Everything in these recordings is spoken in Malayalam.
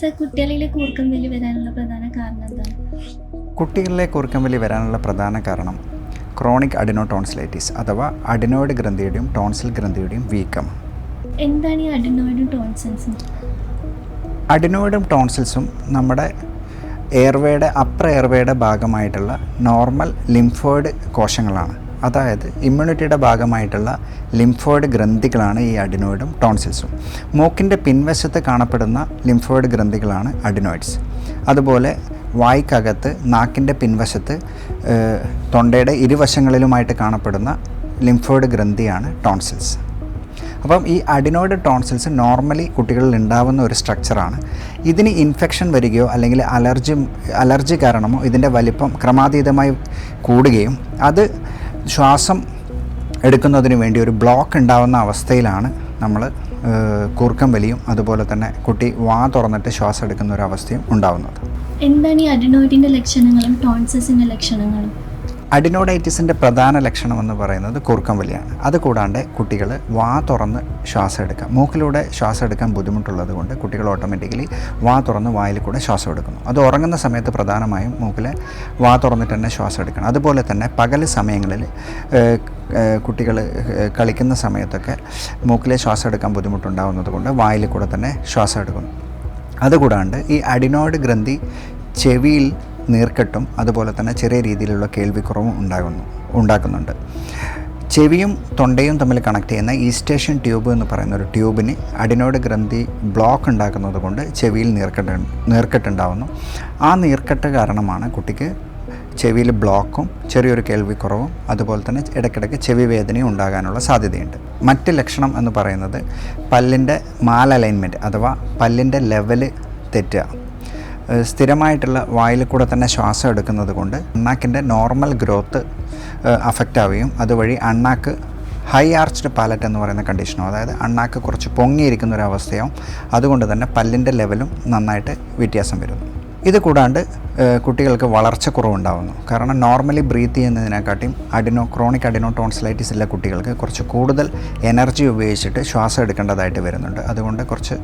സർ കുട്ടികളിലെ കൂർക്കം വലി വരാനുള്ള പ്രധാന കാരണം എന്താണ് കുട്ടികളിലെ കൂർക്കമ്പലി വരാനുള്ള പ്രധാന കാരണം ക്രോണിക് അഡിനോ ടോൺസിലൈറ്റിസ് അഥവാ അഡിനോയിഡ് ഗ്രന്ഥിയുടെയും ടോൺസിൽ ഗ്രന്ഥിയുടെയും വീക്കം. എന്താണ് ഈ അഡിനോയിഡും ടോൺസിൽസും? അഡിനോയിഡും ടോൺസിൽസും നമ്മുടെ എയർവേയുടെ അപ്പർ എയർവേയുടെ ഭാഗമായിട്ടുള്ള നോർമൽ ലിംഫോയിഡ് കോശങ്ങളാണ്. അതായത് ഇമ്മ്യൂണിറ്റിയുടെ ഭാഗമായിട്ടുള്ള ലിംഫോയിഡ് ഗ്രന്ഥികളാണ് ഈ അഡിനോയിഡും ടോൺസിൽസും മൂക്കിന്റെ പിൻവശത്ത് കാണപ്പെടുന്ന ലിംഫോയിഡ് ഗ്രന്ഥികളാണ് അഡിനോയിഡ്സ് അതുപോലെ വായ്ക്കകത്ത് നാക്കിന്റെ പിൻവശത്ത് തൊണ്ടയുടെ ഇരുവശങ്ങളിലുമായിട്ട് കാണപ്പെടുന്ന ലിംഫോയിഡ് ഗ്രന്ഥിയാണ് ടോൺസിൽസ് അപ്പം ഈ അഡിനോയിഡ് ടോൺസിൽസ് നോർമലി കുട്ടികളിൽ ഉണ്ടാവുന്ന ഒരു സ്ട്രക്ചറാണ് ഇതിന് ഇൻഫെക്ഷൻ വരികയോ അല്ലെങ്കിൽ അലർജി അലർജി കാരണമോ ഇതിന്റെ വലിപ്പം ക്രമാതീതമായി കൂടുകയും അത് ശ്വാസം എടുക്കുന്നതിന് വേണ്ടി ഒരു ബ്ലോക്ക് ഉണ്ടാവുന്ന അവസ്ഥയിലാണ് നമ്മൾ കൂർക്കം വലിയും അതുപോലെ തന്നെ കുട്ടി വാ തുറന്നിട്ട് ശ്വാസം എടുക്കുന്ന ഒരു അവസ്ഥയും ഉണ്ടാവുന്നത്. എന്താണ് ഈ അഡിനോയിഡിന്റെ ലക്ഷണങ്ങളും ടോൺസസിന്റെ ലക്ഷണങ്ങളും? അഡിനോഡൈറ്റിസിന്റെ പ്രധാന ലക്ഷണം എന്ന് പറയുന്നത് കുറുക്കം വലിയാണ്. അതുകൂടാണ്ട് കുട്ടികൾ വാ തുറന്ന് ശ്വാസം എടുക്കുക മൂക്കിലൂടെ ശ്വാസം എടുക്കാൻ ബുദ്ധിമുട്ടുള്ളത് കൊണ്ട് കുട്ടികൾ ഓട്ടോമാറ്റിക്കലി വാ തുറന്ന് വായിൽ കൂടെ ശ്വാസം എടുക്കുന്നു. അത് ഉറങ്ങുന്ന സമയത്ത് പ്രധാനമായും മൂക്കിൽ വാ തുറന്നിട്ട് തന്നെ ശ്വാസം എടുക്കണം. അതുപോലെ തന്നെ പകൽ സമയങ്ങളിൽ കുട്ടികൾ കളിക്കുന്ന സമയത്തൊക്കെ മൂക്കിലെ ശ്വാസം എടുക്കാൻ ബുദ്ധിമുട്ടുണ്ടാകുന്നത് കൊണ്ട് വായിൽ കൂടെ തന്നെ ശ്വാസം എടുക്കുന്നു. അതുകൂടാണ്ട് ഈ അഡിനോയിഡ് ഗ്രന്ഥി ചെവിയിൽ നീർക്കെട്ടും അതുപോലെ തന്നെ ചെറിയ രീതിയിലുള്ള കേൾവിക്കുറവും ഉണ്ടാകുന്നു ഉണ്ടാക്കുന്നുണ്ട്. ചെവിയും തൊണ്ടയും തമ്മിൽ കണക്ട് ചെയ്യുന്ന ഈസ്റ്റേഷൻ ട്യൂബ് എന്ന് പറയുന്ന ഒരു ട്യൂബിന് അഡിനോയിഡ് ഗ്രന്ഥി ബ്ലോക്ക് ഉണ്ടാക്കുന്നത് കൊണ്ട് ചെവിയിൽ നീർക്കെട്ട് നീർക്കെട്ടുണ്ടാവുന്നു. ആ നീർക്കെട്ട് കാരണമാണ് കുട്ടിക്ക് ചെവിയിൽ ബ്ലോക്കും ചെറിയൊരു കേൾവിക്കുറവും അതുപോലെ തന്നെ ഇടയ്ക്കിടയ്ക്ക് ചെവി വേദനയും ഉണ്ടാകാനുള്ള സാധ്യതയുണ്ട്. മറ്റ് ലക്ഷണം എന്ന് പറയുന്നത് പല്ലിന്റെ മാൽ അലൈൻമെന്റ് അഥവാ പല്ലിന്റെ ലെവൽ തെറ്റുക. സ്ഥിരമായിട്ടുള്ള വായിൽ കൂടെ തന്നെ ശ്വാസം എടുക്കുന്നത് കൊണ്ട് അണ്ണാക്കിന്റെ നോർമൽ ഗ്രോത്ത് അഫക്റ്റ് ആവുകയും അതുവഴി അണ്ണാക്ക് ഹൈ ആർച്ച്ഡ് പാലറ്റ് എന്ന് പറയുന്ന കണ്ടീഷനോ അതായത് അണ്ണാക്ക് കുറച്ച് പൊങ്ങിയിരിക്കുന്ന ഒരു അവസ്ഥയാവും. അതുകൊണ്ട് തന്നെ പല്ലിന്റെ ലെവലും നന്നായിട്ട് വ്യത്യാസം വരുന്നു ഇത് കൂടാണ്ട് കുട്ടികൾക്ക് വളർച്ച കുറവുണ്ടാകുന്നു കാരണം നോർമലി ബ്രീത്ത് ചെയ്യുന്നതിനെക്കാട്ടിയും അഡിനോ ക്രോണിക് അഡിനോ ടോൺസിലൈറ്റിസ് ഉള്ള കുട്ടികൾക്ക് കുറച്ച് കൂടുതൽ എനർജി ഉപയോഗിച്ചിട്ട് ശ്വാസം എടുക്കേണ്ടതായിട്ട് വരുന്നുണ്ട്. അതുകൊണ്ട് കുറച്ച്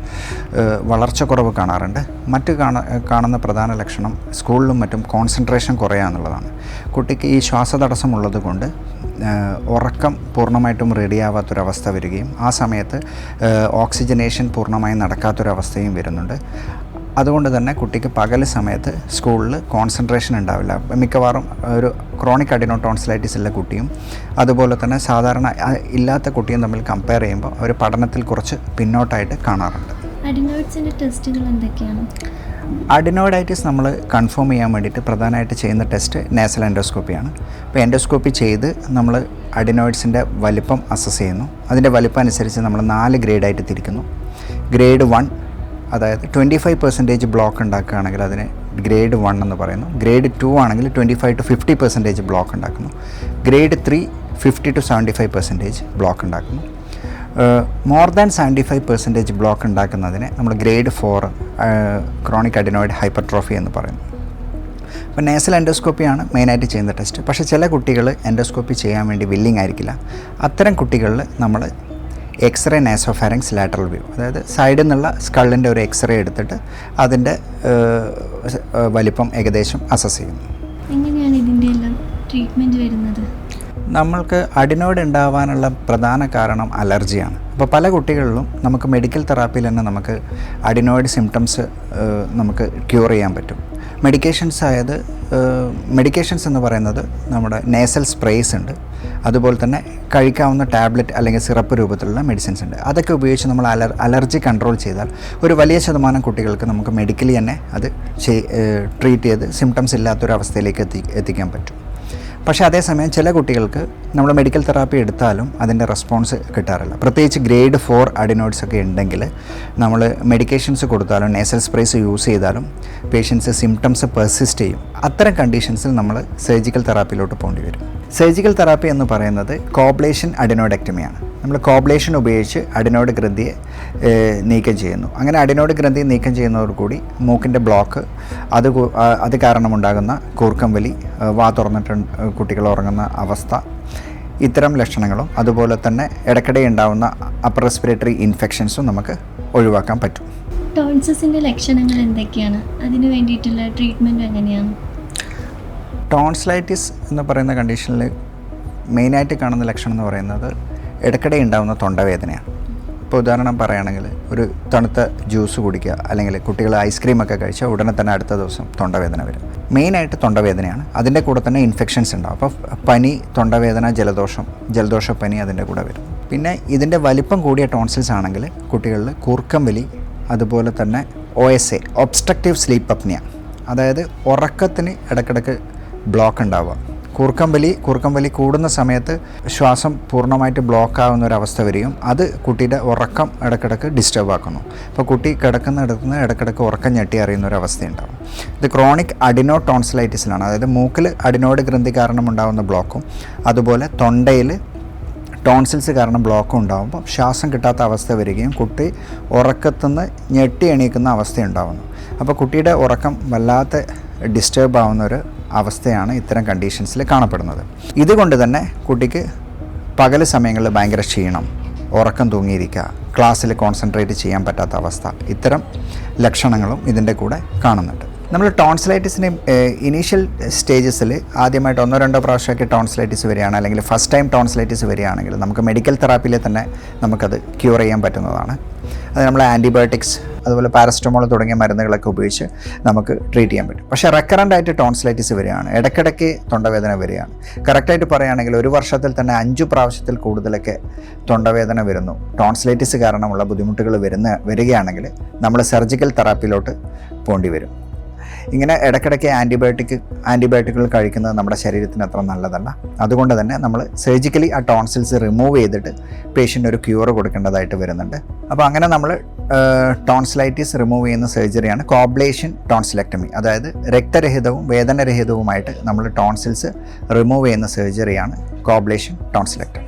വളർച്ച കുറവ് കാണാറുണ്ട്. മറ്റ് കാണ കാണുന്ന പ്രധാന ലക്ഷണം സ്കൂളിലും മറ്റും കോൺസെൻട്രേഷൻ കുറയുക എന്നുള്ളതാണ് കുട്ടിക്ക് ഈ ശ്വാസതടസ്സം തടസ്സമുള്ളതുകൊണ്ട് ഉറക്കം പൂർണമായിട്ടും റെഡിയാവാത്തൊരവസ്ഥ വരികയും ആ സമയത്ത് ഓക്സിജനേഷൻ പൂർണമായും നടക്കാത്തൊരവസ്ഥയും വരുന്നുണ്ട്. അതുകൊണ്ട് തന്നെ കുട്ടിക്ക് പകൽ സമയത്ത് സ്കൂളിൽ കോൺസെൻട്രേഷൻ ഉണ്ടാവില്ല. മിക്കവാറും ഒരു ക്രോണിക് അഡിനോ ടോൺസിലൈറ്റിസ് ഉള്ള കുട്ടിയും അതുപോലെ തന്നെ സാധാരണ ഇല്ലാത്ത കുട്ടിയും തമ്മിൽ കമ്പയർ ചെയ്യുമ്പോൾ അവർ പഠനത്തിൽ കുറച്ച് പിന്നോട്ടായിട്ട് കാണാറുണ്ട്. അഡിനോയിഡ്സിന്റെ ടെസ്റ്റുകൾ എന്തൊക്കെയാണ്? അഡിനോയിഡൈറ്റിസ് നമ്മൾ കൺഫേം ചെയ്യാൻ വേണ്ടിയിട്ട് പ്രധാനമായിട്ട് ചെയ്യുന്ന ടെസ്റ്റ് നേസൽ എൻഡോസ്കോപ്പിയാണ് അപ്പോൾ എൻഡോസ്കോപ്പി ചെയ്ത് നമ്മൾ അഡിനോയിഡ്സിന്റെ വലിപ്പം അസസ് ചെയ്യുന്നു. അതിന്റെ വലിപ്പം അനുസരിച്ച് നമ്മൾ നാല് ഗ്രേഡായിട്ട് തിരിക്കുന്നു. ഗ്രേഡ് വൺ അതായത് ട്വന്റി ഫൈവ് പെർസെന്റേജ് ബ്ലോക്ക് ഉണ്ടാക്കുകയാണെങ്കിൽ അതിന് ഗ്രേഡ് വൺ എന്ന് പറയുന്നു. ഗ്രേഡ് ടു ആണെങ്കിൽ twenty five to fifty percentage block ഉണ്ടാക്കുന്നു. Grade three fifty to seventy five percentage block ഉണ്ടാക്കുന്നു. More than seventy five percentage block ഉണ്ടാക്കുന്നതിന് നമ്മൾ grade four chronic adenoid hypertrophy എന്ന് പറയുന്നു. അപ്പോൾ നേസൽ എൻഡോസ്കോപ്പിയാണ് മെയിനായിട്ട് ചെയ്യുന്ന ടെസ്റ്റ് പക്ഷേ ചില കുട്ടികൾ എൻഡോസ്കോപ്പി ചെയ്യാൻ വേണ്ടി വില്ലിംഗ് ആയിരിക്കില്ല. അത്തരം കുട്ടികളിൽ നമ്മൾ എക്സ്റേ നാസോഫാരങ്സ് ലാറ്ററൽ വ്യൂ അതായത് സൈഡിൽ നിന്നുള്ള സ്കള്ളിന്റെ ഒരു എക്സ്റേ എടുത്തിട്ട് അതിന്റെ വലിപ്പം ഏകദേശം അസസ് ചെയ്യുന്നു. എങ്ങനെയാണ് ഇതിന്റെ എല്ലാം ട്രീറ്റ്മെന്റ് വരുന്നത്? നമ്മൾക്ക് അഡിനോയിഡ് ഉണ്ടാവാനുള്ള പ്രധാന കാരണം അലർജിയാണ്. അപ്പോൾ പല കുട്ടികളിലും നമുക്ക് മെഡിക്കൽ തെറാപ്പിയിൽ തന്നെ നമുക്ക് അഡിനോയിഡ് സിംറ്റംസ് നമുക്ക് ക്യൂർ ചെയ്യാൻ പറ്റും. മെഡിക്കേഷൻസ് ആയത് മെഡിക്കേഷൻസ് എന്ന് പറയുന്നത് നമ്മുടെ നേസൽ സ്പ്രേസ് ഉണ്ട്. അതുപോലെ തന്നെ കഴിക്കാവുന്ന ടാബ്ലറ്റ് അല്ലെങ്കിൽ സിറപ്പ് രൂപത്തിലുള്ള മെഡിസിൻസ് ഉണ്ട്. അതൊക്കെ ഉപയോഗിച്ച് നമ്മൾ അലർ അലർജി കൺട്രോൾ ചെയ്താൽ ഒരു വലിയ ശതമാനം കുട്ടികൾക്ക് നമുക്ക് മെഡിക്കലി തന്നെ അത് ട്രീറ്റ് ചെയ്ത് സിംറ്റംസ് ഇല്ലാത്തൊരവസ്ഥയിലേക്ക് എത്തി എത്തിക്കാൻ പറ്റും. പക്ഷേ അതേസമയം ചില കുട്ടികൾക്ക് നമ്മൾ മെഡിക്കൽ തെറാപ്പി എടുത്താലും അതിന്റെ റെസ്പോൺസ് കിട്ടാറില്ല. പ്രത്യേകിച്ച് ഗ്രേഡ് ഫോർ അഡിനോയിഡ്സ് ഒക്കെ ഉണ്ടെങ്കിൽ നമ്മൾ മെഡിക്കേഷൻസ് കൊടുത്താലും നേസൽ സ്പ്രേസ് യൂസ് ചെയ്താലും പേഷ്യൻസ് സിംറ്റംസ് പെർസിസ്റ്റ് ചെയ്യും. അത്തരം കണ്ടീഷൻസിൽ നമ്മൾ സർജിക്കൽ തെറാപ്പിയിലോട്ട് പോകേണ്ടി വരും. സർജിക്കൽ തെറാപ്പി എന്ന് പറയുന്നത് കോബ്ലേഷൻ അഡിനോയിഡക്ടമിയാണ് നമ്മൾ കോബ്ലേഷൻ ഉപയോഗിച്ച് അഡിനോയിഡ് ഗ്രന്ഥിയെ നീക്കം ചെയ്യുന്നു. അങ്ങനെ അഡിനോയിഡ് ഗ്രന്ഥി നീക്കം ചെയ്യുന്നതോടുകൂടി മൂക്കിന്റെ ബ്ലോക്ക് അത് അത് കാരണമുണ്ടാകുന്ന കൂർക്കം വലി വാ തുറന്നിട്ട് കുട്ടികൾ ഉറങ്ങുന്ന അവസ്ഥ ഇത്തരം ലക്ഷണങ്ങളും അതുപോലെ തന്നെ ഇടയ്ക്കിടെ ഉണ്ടാകുന്ന അപ്പർ റെസ്പിറേറ്ററി ഇൻഫെക്ഷൻസും നമുക്ക് ഒഴിവാക്കാൻ പറ്റും. ടോൺസസിന്റെ ലക്ഷണങ്ങൾ എന്തൊക്കെയാണ്? അതിന് വേണ്ടിയിട്ടുള്ള ട്രീറ്റ്മെന്റ് എങ്ങനെയാണ്? ടോൺസ്ലൈറ്റിസ് എന്ന് പറയുന്ന കണ്ടീഷനിൽ മെയിനായിട്ട് കാണുന്ന ലക്ഷണം എന്ന് പറയുന്നത് ഇടയ്ക്കിടെ ഉണ്ടാകുന്ന തൊണ്ടവേദനയാണ്. ഇപ്പോൾ ഉദാഹരണം പറയുകയാണെങ്കിൽ ഒരു തണുത്ത ജ്യൂസ് കുടിക്കുക അല്ലെങ്കിൽ കുട്ടികൾ ഐസ്ക്രീം ഒക്കെ കഴിച്ചാൽ ഉടനെ തന്നെ അടുത്ത ദിവസം തൊണ്ടവേദന വരും. മെയിനായിട്ട് തൊണ്ടവേദനയാണ്. അതിന്റെ കൂടെ തന്നെ ഇൻഫെക്ഷൻസ് ഉണ്ടാവും. അപ്പോൾ പനി തൊണ്ടവേദന ജലദോഷം ജലദോഷ പനി അതിന്റെ കൂടെ വരും. പിന്നെ ഇതിന്റെ വലിപ്പം കൂടിയ ടോൺസിൽസ് ആണെങ്കിൽ കുട്ടികളിൽ കൂർക്കം വലി അതുപോലെ തന്നെ O S A obstructive sleep apnea അതായത് ഉറക്കത്തിന് ഇടയ്ക്കിടയ്ക്ക് ബ്ലോക്ക് ഉണ്ടാവുക. കൂർക്കം കൂർക്കമ്പലി കൂടുന്ന സമയത്ത് ശ്വാസം പൂർണമായിട്ട് ബ്ലോക്ക് ആവുന്ന ഒരു അവസ്ഥ വരികയും അത് കുട്ടിയുടെ ഉറക്കം ഇടക്കിടക്ക് ഡിസ്റ്റർബ് ആക്കുന്നു. അപ്പോൾ കുട്ടി കിടക്കുന്ന ഇടത്തുനിന്ന് ഇടക്കിടക്ക് ഉറക്കം ഞെട്ടി അറിയുന്ന ഒരു അവസ്ഥയുണ്ടാവും. ഇത് ക്രോണിക് അഡിനോ ടോൺസിലൈറ്റിസിലാണ് അതായത് മൂക്കിൽ അഡിനോയിഡ് ഗ്രന്ഥി കാരണം ഉണ്ടാകുന്ന ബ്ലോക്കും അതുപോലെ തൊണ്ടയിൽ ടോൺസിൽസ് കാരണം ബ്ലോക്ക് ഉണ്ടാകുമ്പോൾ ശ്വാസം കിട്ടാത്ത അവസ്ഥ വരികയും കുട്ടി ഉറക്കത്തുനിന്ന് ഞെട്ടി എണീക്കുന്ന അവസ്ഥ ഉണ്ടാകുന്നു അപ്പോൾ കുട്ടിയുടെ ഉറക്കം വല്ലാത്ത ഡിസ്റ്റേബ് ആവുന്ന ഒരു അവസ്ഥയാണ് ഇത്തരം കണ്ടീഷൻസിൽ കാണപ്പെടുന്നത്. ഇതുകൊണ്ട് തന്നെ കുട്ടിക്ക് പകൽ സമയങ്ങളിൽ ഭയങ്കര ക്ഷീണം ഉറക്കം തൂങ്ങിയിരിക്കുക ക്ലാസ്സിൽ കോൺസെൻട്രേറ്റ് ചെയ്യാൻ പറ്റാത്ത അവസ്ഥ ഇത്തരം ലക്ഷണങ്ങളും ഇതിന്റെ കൂടെ കാണുന്നുണ്ട്. നമ്മൾ ടോൺസിലൈറ്റിസിന്റെ ഇനീഷ്യൽ സ്റ്റേജസിൽ ആദ്യമായിട്ട് ഒന്നോ രണ്ടോ പ്രാവശ്യമൊക്കെ ടോൺസിലൈറ്റിസ് വരികയാണ് അല്ലെങ്കിൽ ഫസ്റ്റ് ടൈം ടോൺസിലൈറ്റിസ് വരികയാണെങ്കിൽ നമുക്ക് മെഡിക്കൽ തെറാപ്പിയിൽ തന്നെ നമുക്കത് ക്യൂർ ചെയ്യാൻ പറ്റുന്നതാണ്. അത് നമ്മൾ ആന്റിബയോട്ടിക്സ് അതുപോലെ പാരസ്റ്റമോൾ തുടങ്ങിയ മരുന്നുകളൊക്കെ ഉപയോഗിച്ച് നമുക്ക് ട്രീറ്റ് ചെയ്യാൻ പറ്റും. പക്ഷേ റെക്കറന്റ് ആയിട്ട് ടോൺസിലൈറ്റിസ് വരികയാണ്. ഇടയ്ക്കിടയ്ക്ക് തൊണ്ടവേദന വരികയാണ്. കറക്റ്റായിട്ട് പറയുകയാണെങ്കിൽ ഒരു വർഷത്തിൽ തന്നെ അഞ്ചു പ്രാവശ്യത്തിൽ കൂടുതലൊക്കെ തൊണ്ടവേദന വരുന്നു. ടോൺസിലൈറ്റിസ് കാരണമുള്ള ബുദ്ധിമുട്ടുകൾ വരുന്ന വരികയാണെങ്കിൽ നമ്മൾ സർജിക്കൽ തെറാപ്പിയിലോട്ട് പോണ്ടി വരും. ഇങ്ങനെ ഇടയ്ക്കിടയ്ക്ക് ആന്റിബയോട്ടിക് ആന്റിബയോട്ടിക്കുകൾ കഴിക്കുന്നത് നമ്മുടെ ശരീരത്തിന് അത്ര നല്ലതല്ല. അതുകൊണ്ട് തന്നെ നമ്മൾ സർജിക്കലി ആ ടോൺസിൽസ് റിമൂവ് ചെയ്തിട്ട് പേഷ്യന്റ് ഒരു ക്യൂർ കൊടുക്കേണ്ടതായിട്ട് വരുന്നുണ്ട്. അപ്പോൾ അങ്ങനെ നമ്മൾ ടോൺസിലൈറ്റിസ് റിമൂവ് ചെയ്യുന്ന സർജറിയാണ് കോബ്ലേഷൻ ടോൺസിലക്ടമി അതായത് രക്തരഹിതവും വേദനരഹിതവുമായിട്ട് നമ്മൾ ടോൺസിൽസ് റിമൂവ് ചെയ്യുന്ന സർജറിയാണ് കോബ്ലേഷൻ ടോൺസിലക്ടമി